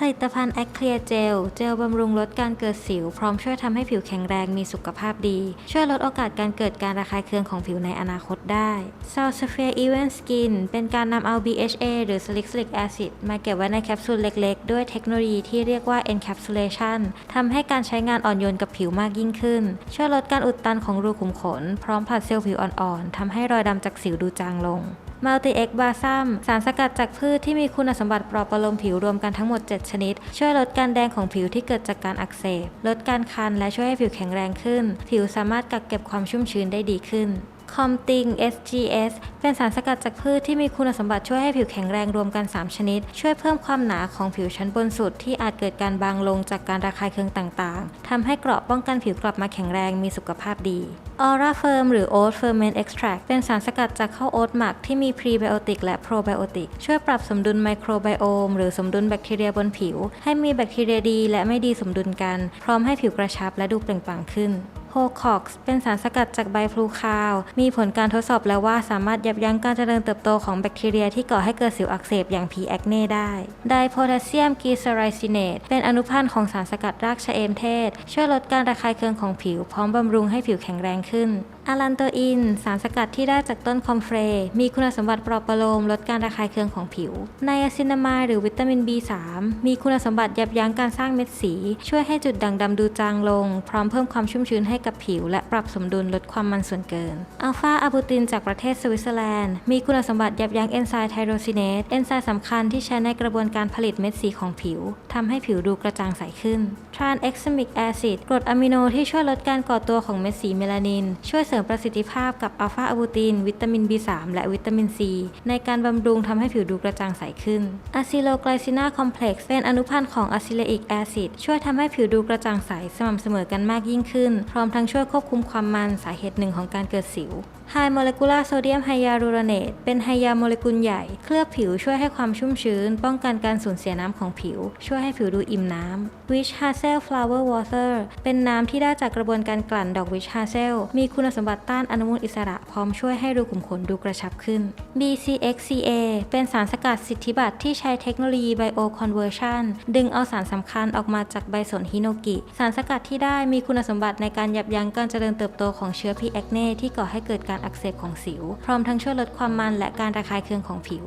ผลิตภัณฑ์แอคเคลียเจล เจลบำรุงลดการเกิดสิว พร้อมช่วยทำให้ผิวแข็งแรงมีสุขภาพดี ช่วยลดโอกาสการเกิดการระคายเคืองของผิวในอนาคตได้ s a l s p h e r e Even Skin เป็นการนำเอา BHA หรือ Salicylic Acid มาเก็บไว้ในแคปซูลเล็กๆ ด้วยเทคโนโลยีที่เรียกว่า Encapsulation ทำให้การใช้งานอ่อนโยนกับผิวมากยิ่งขึ้น ช่วยลดการอุดตันของรูขุมขน พร้อมผลัดเซลล์ผิวอ่อนๆทำให้รอยดำจากสิวดูจางลงมัลติเอ็กบาซัมสารสกัดจากพืชที่มีคุณสมบัติปลอบประโลมผิวรวมกันทั้งหมด 7 ชนิด ช่วยลดการแดงของผิวที่เกิดจากการอักเสบ ลดการคันและช่วยให้ผิวแข็งแรงขึ้น ผิวสามารถกักเก็บความชุ่มชื้นได้ดีขึ้น คอมติง SGS เป็นสารสกัดจากพืชที่มีคุณสมบัติช่วยให้ผิวแข็งแรงรวมกัน 3 ชนิด ช่วยเพิ่มความหนาของผิวชั้นบนสุดที่อาจเกิดการบางลงจากการระคายเคืองต่างๆทำให้เกราะป้องกันผิวกลับมาแข็งแรงมีสุขภาพดี Aura Firm หรือ Oat Ferment Extract เป็นสารสกัดจากข้าวโอ๊ตหมักที่มีพรีไบโอติกและโปรไบโอติกช่วยปรับสมดุลไมโครไบโอมหรือสมดุลแบคทีเรียบนผิว ให้มีแบคทีเรียดีและไม่ดีสมดุลกัน พร้อมให้ผิวกระชับและดูเปล่งปลั่งขึ้น โฮคอกซ์เป็นสารสกัดจากใบพลูคาว มีผลการทดสอบแล้วว่าสามารถยับยั้งการเจริญเติบโตของแบคทีเรียที่ก่อให้เกิดสิวอักเสบอย่างพีแอคเน่ได้ ไดโพแทสเซียมกีซาไรซิเนตเป็นอนุพันธ์ของสารสกัดรากชะเอมเทศ ช่วยลดการระคายเคืองของผิว พร้อมบำรุงให้ผิวแข็งแรงขึ้น อารันโตอิน สารสกัดที่ได้จากต้นคอมเฟร มีคุณสมบัติปลอบประโลมลดการระคายเคืองของผิว ไนอาซินามายหรือวิตามิน B3 มีคุณสมบัติยับยั้งการสร้างเม็ดสี ช่วยให้จุดด่างดำดูจางลง พร้อมเพิ่มความชุ่มชื้นให้กับผิว และปรับสมดุลลดความมันส่วนเกิน อัลฟาอะบูตินจากประเทศสวิตเซอร์แลนด์ มีคุณสมบัติยับยั้งเอนไซม์ไทโรซินเนส เอนไซม์สำคัญที่ใช้ในกระบวนการผลิตเม็ดสีของผิว ทำให้ผิวดูกระจ่างใสขึ้น ทรานเอ็กซ์มิกแอซิด กรดอะมิโนที่ช่วยลดการก่อตัวของเม็ดสีเมลานิน ช่วยเสริมประสิทธิภาพกับอัลฟาอะบูติน วิตามิน B3 และวิตามิน C ในการบำรุงทำให้ผิวดูกระจ่างใสขึ้นอะซิโลไกลซินาคอมเพล็กซ์เป็นอนุพันธ์ของอะซิเลอิกแอซิดช่วยทำให้ผิวดูกระจ่างใสสม่ำเสมอกันมากยิ่งขึ้น พร้อมทั้งช่วยควบคุมความมันสาเหตุหนึ่งของการเกิดสิว High Molecular Sodium Hyaluronate เป็นไฮยาโมเลกุลใหญ่ เคลือบผิวช่วยให้ความชุ่มชื้น ป้องกันการสูญเสียน้ำของผิว ช่วยให้ผิวดูอิ่มน้ำ Witch Hazel Flower Water เป็นน้ำที่ได้จากกระบวนการกลั่นดอก Witch Hazel มีคุณสมบัติต้านอนุมูลอิสระพร้อมช่วยให้รูขุมขนดูกระชับขึ้น BCXCA เป็นสารสกัดสิทธิบัตรที่ใช้เทคโนโลยี Bioconversion ดึงเอาสารสำคัญออกมาจากใบสนฮิโนกิ สารสกัดที่ได้มีคุณสมบัติในการยับยั้งการเจริญเติบโตของเชื้อ P. acne ที่ก่อให้เกิดการอักเสบของสิว พร้อมทั้งช่วยลดความมันและการระคายเคืองของผิว